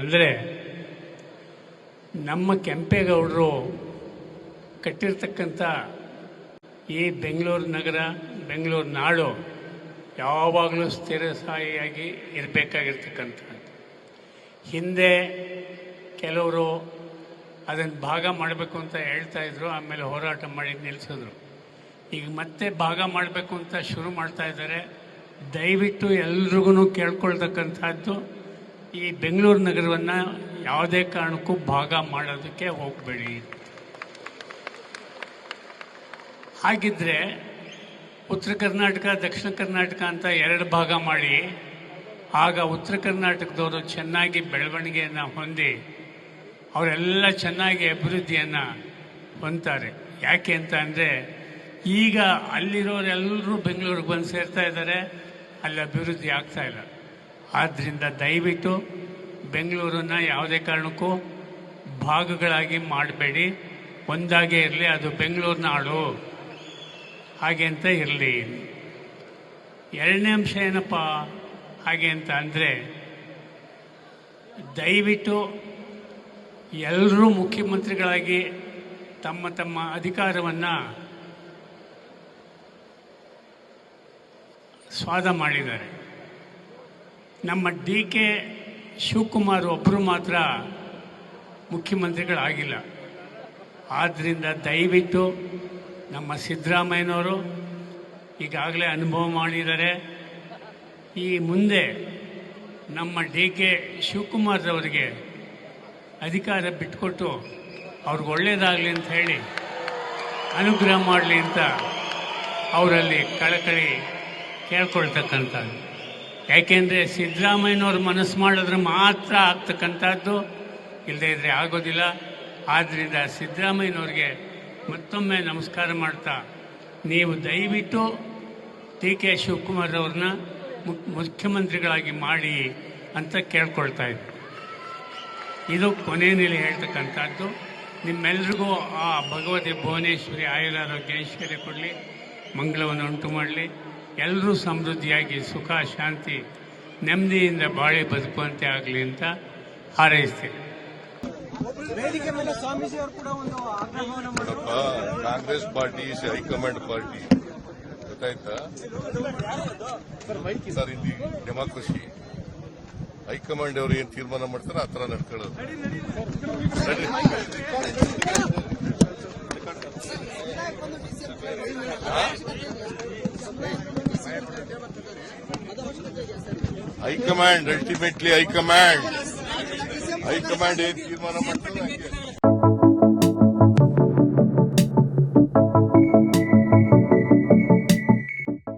ಅಂದರೆ ನಮ್ಮ ಕೆಂಪೇಗೌಡರು ಕಟ್ಟಿರ್ತಕ್ಕಂಥ ಈ ಬೆಂಗಳೂರು ನಗರ, ಬೆಂಗಳೂರು ನಾಡು ಯಾವಾಗಲೂ ಸ್ಥಿರಸಾಯಿಯಾಗಿ ಇರಬೇಕಾಗಿರ್ತಕ್ಕಂಥದ್ದು. ಹಿಂದೆ ಕೆಲವರು ಅದನ್ನು ಭಾಗ ಮಾಡಬೇಕು ಅಂತ ಹೇಳ್ತಾ ಇದ್ರು, ಆಮೇಲೆ ಹೋರಾಟ ಮಾಡಿ ನಿಲ್ಲಿಸಿದ್ರು. ಈಗ ಮತ್ತೆ ಭಾಗ ಮಾಡಬೇಕು ಅಂತ ಶುರು ಮಾಡ್ತಾ ಇದ್ದಾರೆ. ದಯವಿಟ್ಟು ಎಲ್ರಿಗೂ ಕೇಳ್ಕೊಳ್ತಕ್ಕಂಥದ್ದು ಈ ಬೆಂಗಳೂರು ನಗರವನ್ನು ಯಾವುದೇ ಕಾರಣಕ್ಕೂ ಭಾಗ ಮಾಡೋದಕ್ಕೆ ಹೋಗಬೇಡಿ. ಹಾಗಿದ್ರೆ ಉತ್ತರ ಕರ್ನಾಟಕ, ದಕ್ಷಿಣ ಕರ್ನಾಟಕ ಅಂತ ಎರಡು ಭಾಗ ಮಾಡಿ, ಆಗ ಉತ್ತರ ಕರ್ನಾಟಕದವರು ಚೆನ್ನಾಗಿ ಬೆಳವಣಿಗೆಯನ್ನು ಹೊಂದಿ, ಅವರೆಲ್ಲ ಚೆನ್ನಾಗಿ ಅಭಿವೃದ್ಧಿಯನ್ನು ಹೊಂದ್ತಾರೆ. ಯಾಕೆ ಅಂತ ಅಂದರೆ, ಈಗ ಅಲ್ಲಿರೋರೆಲ್ಲರೂ ಬೆಂಗಳೂರಿಗೆ ಬಂದು ಸೇರ್ತಾ ಇದ್ದಾರೆ, ಅಲ್ಲಿ ಅಭಿವೃದ್ಧಿ ಆಗ್ತಾ ಇಲ್ಲ. ಆದ್ದರಿಂದ ದಯವಿಟ್ಟು ಬೆಂಗಳೂರನ್ನು ಯಾವುದೇ ಕಾರಣಕ್ಕೂ ಭಾಗಗಳಾಗಿ ಮಾಡಬೇಡಿ. ಒಂದಾಗೇ ಇರಲಿ, ಅದು ಬೆಂಗಳೂರು ನಾಡು ಹಾಗೆ ಅಂತ ಇರಲಿ. ಎರಡನೇ ಅಂಶ ಏನಪ್ಪ? ಹಾಗೆ ಅಂತ ಅಂದರೆ ದಯವಿಟ್ಟು ಎಲ್ಲರೂ ಮುಖ್ಯಮಂತ್ರಿಗಳಾಗಿ ತಮ್ಮ ತಮ್ಮ ಅಧಿಕಾರವನ್ನು ಸ್ವಾದ ಮಾಡಿದ್ದಾರೆ. ನಮ್ಮ ಡಿ ಕೆ ಶಿವಕುಮಾರ್ ಒಬ್ಬರು ಮಾತ್ರ ಮುಖ್ಯಮಂತ್ರಿಗಳಾಗಿಲ್ಲ. ಆದ್ದರಿಂದ ದಯವಿಟ್ಟು ನಮ್ಮ ಸಿದ್ದರಾಮಯ್ಯನವರು ಈಗಾಗಲೇ ಅನುಭವ ಮಾಡಿದ್ದಾರೆ. ಈ ಮುಂದೆ ನಮ್ಮ ಡಿ ಕೆ ಶಿವಕುಮಾರ್ರವರಿಗೆ ಅಧಿಕಾರ ಬಿಟ್ಟುಕೊಟ್ಟು ಅವ್ರಿಗೆ ಒಳ್ಳೆಯದಾಗಲಿ ಅಂತ ಹೇಳಿ ಅನುಗ್ರಹ ಮಾಡಲಿ ಅಂತ ಅವರಲ್ಲಿ ಕಳಕಳಿ ಕೇಳ್ಕೊಳ್ತಕ್ಕಂಥದ್ದು. ಯಾಕೆಂದರೆ ಸಿದ್ದರಾಮಯ್ಯನವ್ರ ಮನಸ್ಸು ಮಾಡಿದ್ರೆ ಮಾತ್ರ ಆಗ್ತಕ್ಕಂಥದ್ದು ಇಲ್ಲದೇ ಇದ್ರೆ ಆಗೋದಿಲ್ಲ. ಆದ್ದರಿಂದ ಸಿದ್ದರಾಮಯ್ಯನವ್ರಿಗೆ ಮತ್ತೊಮ್ಮೆ ನಮಸ್ಕಾರ ಮಾಡ್ತಾ, ನೀವು ದಯವಿಟ್ಟು ಡಿ ಕೆ ಶಿವಕುಮಾರ್ ಅವ್ರನ್ನ ಮುಖ್ ಮುಖ್ಯಮಂತ್ರಿಗಳಾಗಿ ಮಾಡಿ ಅಂತ ಕೇಳ್ಕೊಳ್ತಾ ಇದ್ದೆ. ಇದು ಕೊನೆಯಲ್ಲಿ ಹೇಳ್ತಕ್ಕಂಥದ್ದು. ನಿಮ್ಮೆಲ್ರಿಗೂ ಆ ಭಗವತಿ ಭುವನೇಶ್ವರಿ ಆಯುರಾರೋಗ್ಯ ಐಶ್ವರ್ಯ ಕೊಡಲಿ, ಮಂಗಳವನ್ನು ಉಂಟು ಮಾಡಲಿ. ಎಲ್ಲರೂ ಸಮೃದ್ಧಿಯಾಗಿ ಸುಖ ಶಾಂತಿ ನೆಮ್ಮದಿಯಿಂದ ಬಾಳೆ ಬದುಕುವಂತೆ ಆಗಲಿ ಅಂತ ಹಾರೈಸ್ತೇನೆ. ವೇದಿಕೆ ಮೇಲೆ ಸ್ವಾಮೀಜಿ ಅವರು ಕೂಡ ಒಂದು ಆಗ್ರಹವನ್ನು ಮಾಡಿದ್ರು ನೋಡಪ್ಪ Congress party is high command party. ಗೊತ್ತಾಯ್ತಾ? ಸರ್ ಇಲ್ಲಿ ಡೆಮಾಕ್ರಸಿ. ಹೈಕಮಾಂಡ್ ಅವರು ಏನ್ ತೀರ್ಮಾನ ಮಾಡ್ತಾರೆ ಆ ತರ ನಡ್ಕೊಳ್ಳೋದು. ನಡ್ರಿ. ಹೈಕಮಾಂಡ್ ಅಲ್ಟಿಮೇಟ್ಲಿ ಹೈಕಮಾಂಡ್ ಹೈಕಮಾಂಡ್ ಏನ್ ತೀರ್ಮಾನ ಮಾಡ್ತಾರೆ ಹಂಗೆ.